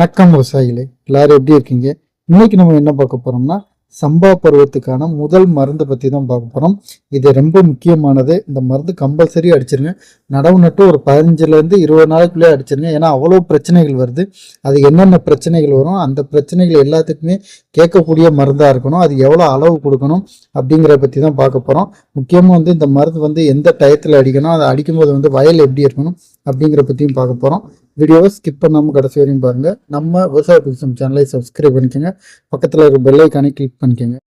வணக்கம் விவசாயிகளே எல்லாரும் எப்படி இருக்கீங்க? இன்னைக்கு நம்ம என்ன பார்க்க போறோம்னா சம்பா பருவத்துக்கான முதல் மருந்து பற்றி தான் பார்க்க போகிறோம் இது ரொம்ப முக்கியமானது. இந்த மருந்து கம்பல்சரி அடிச்சிருங்க. நடவு நட்டு ஒரு பதினஞ்சுலேருந்து இருபது நாளைக்குள்ளே அடிச்சிருங்க. ஏன்னா அவ்வளோ பிரச்சனைகள் வருது. அது என்னென்ன பிரச்சனைகள் வரும்? அந்த பிரச்சனைகள் எல்லாத்துக்குமே கேட்கக்கூடிய மருந்தாக இருக்கணும். அது எவ்வளோ அளவு கொடுக்கணும் அப்படிங்கிற பற்றி தான் பார்க்க போகிறோம் முக்கியமாக வந்து இந்த மருந்து வந்து எந்த டயத்தில் அடிக்கணும்? அதை அடிக்கும்போது வந்து வயல் எப்படி இருக்கணும்? அப்படிங்கிற பற்றியும் பார்க்க போகிறோம் வீடியோவை ஸ்கிப் பண்ணாமல் கடைசி வரையும் பாருங்கள் நம்ம விவசாய புதுசம் சேனலை சப்ஸ்கிரைப் பண்ணிக்கோங்க. பக்கத்தில் இருக்க பெல்லைக்கானே கிளிக் பண்ணிக்கோங்க.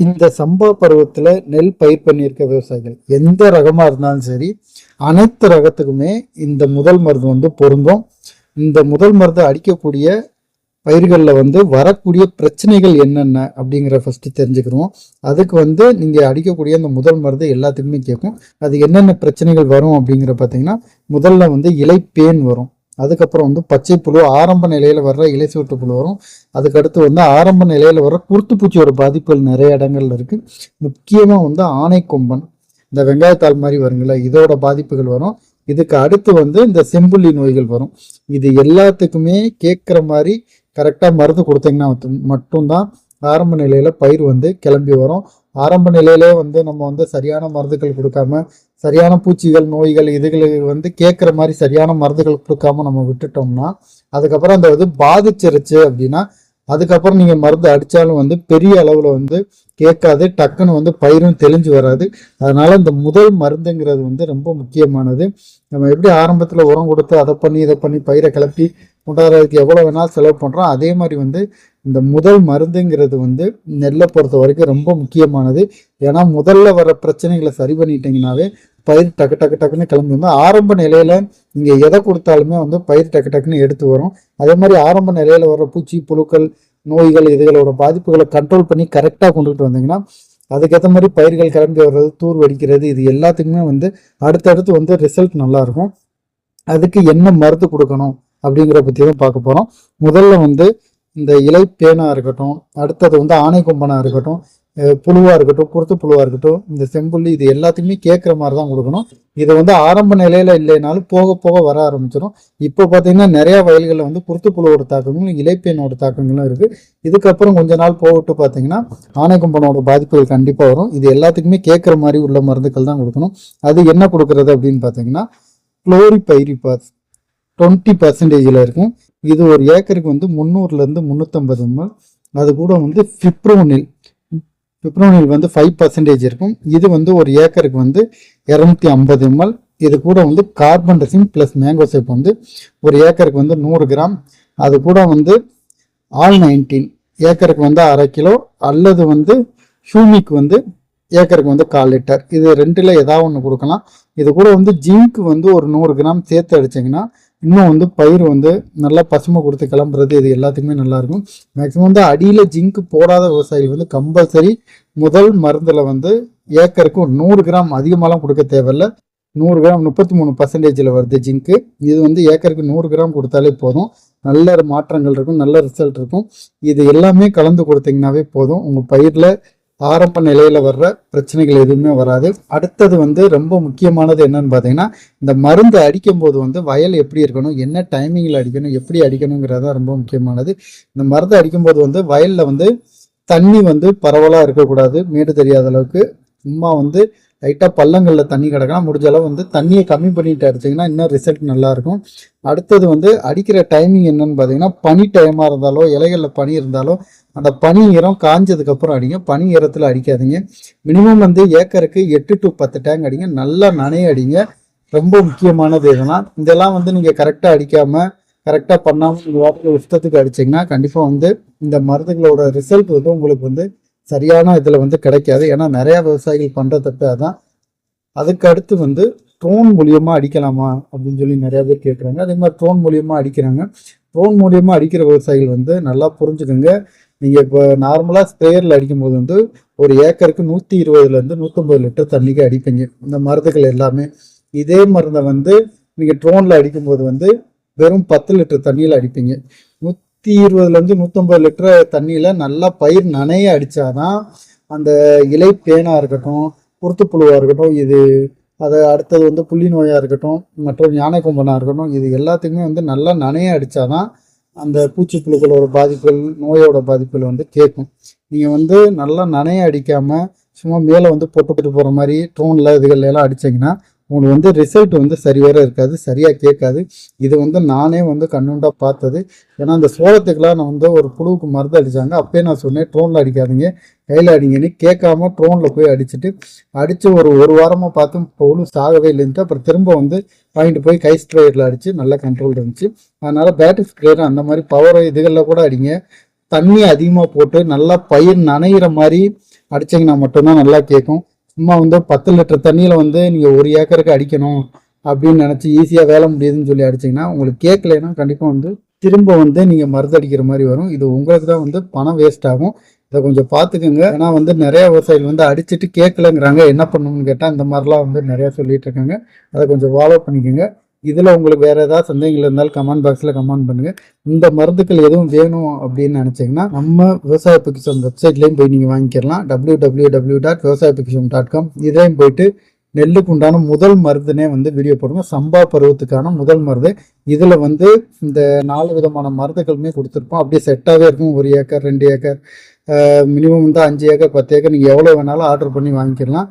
இந்த சம்பா பருவத்தில் நெல் பயிர் பண்ணியிருக்க விவசாயிகள் எந்த ரகமாக இருந்தாலும் சரி அனைத்து ரகத்துக்குமே இந்த முதல் மருந்து வந்து பொருந்தும். இந்த முதல் மருந்து அடிக்கக்கூடிய பயிர்களில் வந்து வரக்கூடிய பிரச்சனைகள் என்னென்ன அப்படிங்கிற ஃபஸ்ட்டு தெரிஞ்சுக்கிறோம். அதுக்கு வந்து நீங்கள் அடிக்கக்கூடிய அந்த முதல் மருந்து எல்லாத்துக்குமே கேட்கும். அது என்னென்ன பிரச்சனைகள் வரும் அப்படிங்கிற பார்த்தீங்கன்னா முதல்ல வந்து இலைப்பேன் வரும். அதுக்கப்புறம் வந்து பச்சை புழு ஆரம்ப நிலையில் வர்ற இலை சுவட்டு புழு வரும். அதுக்கடுத்து வந்து ஆரம்ப நிலையில் வர்ற குருத்துப்பூச்சியோட பாதிப்புகள் நிறைய இடங்கள்ல இருக்குது முக்கியமாக வந்து ஆனைக்கொம்பன் இந்த வெங்காயத்தாள் மாதிரி வருங்களா இதோட பாதிப்புகள் வரும். இதுக்கு அடுத்து வந்து இந்த செம்புள்ளி நோய்கள் வரும். இது எல்லாத்துக்குமே கேட்குற மாதிரி கரெக்டாக மருந்து கொடுத்தீங்கன்னா மட்டும்- மட்டும்தான் ஆரம்ப நிலையில் பயிர் வந்து கிளம்பி வரும். ஆரம்ப நிலையிலே வந்து நம்ம வந்து சரியான மருந்துகள் கொடுக்காம சரியான பூச்சிகள் நோய்கள் இதுகளுக்கு வந்து கேட்குற மாதிரி சரியான மருந்துகள் கொடுக்காம நம்ம விட்டுட்டோம்னா அதுக்கப்புறம் அந்த இது பாதிச்சிருச்சு அப்படின்னா அதுக்கப்புறம் நீங்கள் மருந்து அடித்தாலும் வந்து பெரிய அளவில் வந்து கேட்காது டக்குன்னு வந்து பயிரும் தெளிஞ்சு வராது. அதனால இந்த முதல் மருந்துங்கிறது வந்து ரொம்ப முக்கியமானது. நம்ம எப்படி ஆரம்பத்தில் உரம் கொடுத்து அதை பண்ணி இதை பண்ணி பயிரை கிளப்பி கொண்டாடுறதுக்கு எவ்வளோ வேணாலும் செலவு பண்ணுறோம் அதே மாதிரி வந்து இந்த முதல் மருந்துங்கிறது வந்து நெல்லை பொறுத்த வரைக்கும் ரொம்ப முக்கியமானது. ஏன்னா முதல்ல வர பிரச்சனைகளை சரி பண்ணிட்டீங்கன்னாவே பயிர் டக்கு டக்கு டக்குன்னு கிளம்பி வந்து ஆரம்ப நிலையில நீங்கள் எதை கொடுத்தாலுமே வந்து பயிர் டக்கு டக்குன்னு எடுத்து வரும். அதே மாதிரி ஆரம்ப நிலையில வர பூச்சி புழுக்கள் நோய்கள் இதுகளோட பாதிப்புகளை கண்ட்ரோல் பண்ணி கரெக்டாக கொண்டுகிட்டு வந்தீங்கன்னா அதுக்கேற்ற மாதிரி பயிர்கள் கிளம்பி வர்றது தூர் வடிக்கிறது இது எல்லாத்துக்குமே வந்து அடுத்தடுத்து வந்து ரிசல்ட் நல்லாயிருக்கும். அதுக்கு என்ன மருந்து கொடுக்கணும் அப்படிங்கிற பற்றி தான் பார்க்க போகிறோம் முதல்ல வந்து இந்த இலை பேனாக இருக்கட்டும் அடுத்தது வந்து ஆணை கொம்பனாக இருக்கட்டும் புழுவாக இருக்கட்டும் குருத்து புழுவாக இருக்கட்டும் இந்த செம்புள்ளி இது எல்லாத்துக்குமே கேட்குற மாதிரி தான் கொடுக்கணும். இது வந்து ஆரம்ப நிலையில் இல்லைனாலும் போக போக வர ஆரம்பிச்சிடும். இப்போ பார்த்தீங்கன்னா நிறைய வயல்களில் வந்து குருத்து புழுவோட தாக்கங்களும் இலைப்பேனோட தாக்கங்களும் இருக்குது இதுக்கப்புறம் கொஞ்ச நாள் போகவிட்டு பார்த்தீங்கன்னா ஆனைக்கும்பனோட பாதிப்புகள் கண்டிப்பாக வரும். இது எல்லாத்துக்குமே கேட்குற மாதிரி உள்ள மருந்துகள் தான் கொடுக்கணும். அது என்ன கொடுக்கறது அப்படின்னு பார்த்தீங்கன்னா குளோரிபைரிபாஸ் டுவெண்ட்டி பர்சன்டேஜில் இருக்கும். இது ஒரு ஏக்கருக்கு வந்து முந்நூறுலேருந்து முந்நூற்றம்பது எம்எல். அது கூட வந்து ஃபிப்ரோனில் ஃபிப்ரோனில் வந்து ஃபைவ் பர்சன்டேஜ் இருக்கும். இது வந்து ஒரு ஏக்கருக்கு வந்து இரநூத்தி ஐம்பது எம்எல் இது கூட வந்து carbendazim plus mango shape வந்து ஒரு ஏக்கருக்கு வந்து நூறு கிராம். அது கூட வந்து ஆல் நைன்டீன் ஏக்கருக்கு வந்து அரை கிலோ அல்லது வந்து ஹியூமிக் வந்து ஏக்கருக்கு வந்து கால் லிட்டர் இது ரெண்டில் ஏதாவது ஒன்று கொடுக்கலாம். இது கூட வந்து ஜிங்க் வந்து ஒரு நூறு கிராம் சேர்த்து அடிச்சிங்கன்னா இன்னும் வந்து பயிர் வந்து நல்லா பசுமை கொடுத்து கிளம்புறது இது எல்லாத்துக்குமே நல்லாயிருக்கும். மேக்ஸிமம் வந்து அடியில் ஜிங்க் போடாத விவசாயிகள் வந்து கம்பல்சரி முதல் மருந்தில் வந்து ஏக்கருக்கு ஒரு நூறு கிராம் அதிகமாகலாம் கொடுக்க தேவையில்ல. நூறு கிராம் முப்பத்தி மூணு பர்சன்டேஜில் வருது ஜிங்க்கு இது வந்து ஏக்கருக்கு நூறு கிராம் கொடுத்தாலே போதும். நல்ல மாற்றங்கள் இருக்கும் நல்ல ரிசல்ட் இருக்கும். இது எல்லாமே கலந்து கொடுத்தீங்கன்னாவே போதும். உங்கள் பயிரில் ஆரம்ப நிலையில் வர்ற பிரச்சனைகள் எதுவுமே வராது. அடுத்தது வந்து ரொம்ப முக்கியமானது என்னன்னு பார்த்தீங்கன்னா இந்த மருந்து அடிக்கும் போது வந்து வயல் எப்படி இருக்கணும் என்ன டைமிங்கில் அடிக்கணும் எப்படி அடிக்கணுங்கிறது தான் ரொம்ப முக்கியமானது. இந்த மருந்து அடிக்கும்போது வந்து வயலில் வந்து தண்ணி வந்து பரவலாக இருக்கக்கூடாது. மேடு தெரியாத அளவுக்கு. சும்மா வந்து லைட்டாக பள்ளங்களில் தண்ணி கிடக்கலாம் முடிஞ்ச அளவு வந்து தண்ணியை கம்மி பண்ணிட்டு அடிச்சிங்கன்னா இன்னும் ரிசல்ட் நல்லாயிருக்கும். அடுத்தது வந்து அடிக்கிற டைமிங் என்னன்னு பார்த்தீங்கன்னா பனி டைமாக இருந்தாலோ இலைகளில் பனி இருந்தாலோ அந்த பனி ஈரம் காஞ்சதுக்கப்புறம் அடிங்க. பனி ஈரத்தில் அடிக்காதீங்க. மினிமம் வந்து ஏக்கருக்கு எட்டு டு பத்து டேங்க் அடிங்க. நல்லா நனைய அடிங்க. ரொம்ப முக்கியமானது இதெல்லாம் இதெல்லாம் வந்து நீங்கள் கரெக்டாக அடிக்காமல் கரெக்டாக பண்ணாமல் உங்கள் வாரத்தில் இஷ்டத்துக்கு அடிச்சிங்கன்னா கண்டிப்பாக வந்து இந்த மருந்துகளோட ரிசல்ட் வந்து உங்களுக்கு வந்து சரியான இதில் வந்து கிடைக்காது. ஏன்னா நிறையா விவசாயிகள் பண்ணுற தப்பு அதான். அதுக்கு அடுத்து வந்து ட்ரோன் மூலியமாக அடிக்கலாமா அப்படின்னு சொல்லி நிறையா பேர் கேட்குறாங்க அதே மாதிரி ட்ரோன் மூலியமாக அடிக்கிறாங்க. ட்ரோன் மூலியமாக அடிக்கிற விவசாயிகள் வந்து நல்லா புரிஞ்சுக்கோங்க. நீங்கள் இப்போ நார்மலாக ஸ்ப்ரேயரில் அடிக்கும்போது வந்து ஒரு ஏக்கருக்கு நூற்றி இருபதுலேருந்து நூற்றம்பது லிட்டர் தண்ணிக்கு அடிப்பீங்க. இந்த மருந்துகள் எல்லாமே. இதே மருந்தை வந்து நீங்கள் ட்ரோனில் அடிக்கும்போது வந்து வெறும் பத்து லிட்டர் தண்ணியில் அடிப்பீங்க. நூத் நூற்றி இருபதுலேருந்து நூற்றம்பது லிட்டர் தண்ணியில் நல்லா பயிர் நனைய அடித்தாதான் அந்த இலை பேனாக இருக்கட்டும் குருத்துப்புழுவாக இருக்கட்டும் இது அதை அடுத்தது வந்து புள்ளி நோயாக இருக்கட்டும் மற்றும் யானை கொம்பனாக இருக்கட்டும் இது எல்லாத்துக்குமே வந்து நல்லா நனைய அடித்தாதான் அந்த பூச்சிப்புழுக்களோட பாதிப்புகள் நோயோட பாதிப்புகள் வந்து கேட்கும். நீங்கள் வந்து நல்லா நனைய அடிக்காமல் சும்மா மேலே வந்து பொட்டு போட்டு போகிற மாதிரி ட்ரோனில் இதுகள் எல்லாம் அடிச்சிங்கன்னா உங்களுக்கு வந்து ரிசல்ட் வந்து சரிவர இருக்காது சரியாக கேட்காது. இது வந்து நானே வந்து கண்ணுண்டாக பார்த்தது. ஏன்னா அந்த சோளத்துக்கெல்லாம் நான் வந்து ஒரு புழுவுக்கு மருந்து அடித்தாங்க அப்பயே நான் சொன்னேன் ட்ரோனில் அடிக்காதீங்க. கையில் அடிங்கன்னு. கேட்காம ட்ரோனில் போய் அடிச்சுட்டு அடித்து ஒரு ஒரு வாரமாக பார்த்து புழு சாகவே இல்லைன்ட்டு அப்புறம் திரும்ப வந்து வாங்கிட்டு போய் கை ஸ்ப்ரேயரில் அடித்து நல்லா கண்ட்ரோல் இருந்துச்சு. அதனால் பேட்டரி ஸ்ப்ரேயர் அந்த மாதிரி பவர் இதுகளில் கூட அடிங்க. தண்ணி அதிகமாக போட்டு நல்லா பயிர் நனைகிற மாதிரி அடிச்சிங்கன்னா மட்டும்தான் நல்லா கேட்கும். சும்மா வந்து பத்து லிட்டர் தண்ணியில் வந்து நீங்கள் ஒரு ஏக்கருக்கு அடிக்கணும் அப்படின்னு நினச்சி ஈஸியாக வேலை முடியுதுன்னு சொல்லி அடிச்சிங்கன்னா உங்களுக்கு கேட்கலைன்னா கண்டிப்பாக வந்து திரும்ப வந்து நீங்கள் மருந்து அடிக்கிற மாதிரி வரும். இது உங்களுக்கு தான் வந்து பணம் வேஸ்ட் ஆகும். இதை கொஞ்சம் பார்த்துக்குங்க. ஏன்னா வந்து நிறைய விவசாயிகள் வந்து அடிச்சுட்டு கேட்கலங்கிறாங்க. என்ன பண்ணணும்னு கேட்டால் இந்த மாதிரிலாம் வந்து நிறையா சொல்லிட்டு இருக்காங்க. அதை கொஞ்சம் ஃபாலோ பண்ணிக்கோங்க. இதில் உங்களுக்கு வேறு ஏதாவது சந்தேகங்கள் இருந்தாலும் கமெண்ட் பாக்ஸில் கமெண்ட் பண்ணுங்கள் இந்த மருந்துக்கள் எதுவும் வேணும் அப்படின்னு நினச்சிங்கன்னா நம்ம விவசாய பிக்கிசம் வெப்சைட்லேயும் போய் நீங்கள் வாங்கிக்கலாம். டபிள்யூ டபிள்யூ டபிள்யூ டாட் விவசாய பிக்கிசம் டாட் காம் இதையும் போயிட்டு நெல்லுக்கு உண்டான முதல் மருந்துனே வந்து வீடியோ போடுங்க. சம்பா பருவத்துக்கான முதல் மருந்து. இதில் வந்து இந்த நாலு விதமான மருந்துகளுமே கொடுத்துருப்போம். அப்படியே செட்டாகவே இருக்கும். ஒரு ஏக்கர் ரெண்டு ஏக்கர் மினிமம் வந்து அஞ்சு ஏக்கர் பத்து ஏக்கர். நீங்கள் எவ்வளோ வேணாலும் ஆர்டர் பண்ணி வாங்கிக்கலாம்.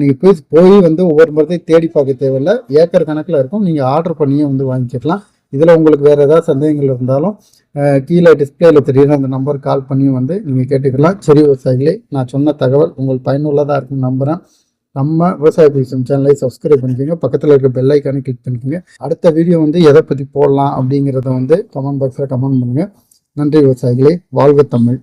நீங்கள் போய் போய் வந்து ஒவ்வொரு முறையும் தேடி பார்க்க தேவையில்ல. ஏக்கர் கணக்கில் இருக்கும். நீங்கள் ஆர்டர் பண்ணியே வந்து வாங்கிக்கலாம். இதில் உங்களுக்கு வேறு ஏதாவது சந்தேகங்கள் இருந்தாலும் கீழே டிஸ்பிளேல தெரியுற அந்த நம்பர் கால் பண்ணி வந்து நீங்கள் கேட்டுக்கலாம். சரி விவசாயிகளே நான் சொன்ன தகவல் உங்களுக்கு பயனுள்ளதாக இருக்கும்னு நம்புகிறேன் நம்ம விவசாய பேசும் சேனலை சப்ஸ்கிரைப் பண்ணிக்கோங்க. பக்கத்தில் இருக்க பெல் ஐக்கானை கிளிக் பண்ணிக்கோங்க. அடுத்த வீடியோ வந்து எதை பற்றி போடலாம் அப்படிங்கிறத வந்து கமெண்ட் பாக்ஸில் கமெண்ட் பண்ணுங்கள் நன்றி விவசாயிகளே. வாழ்க தமிழ்.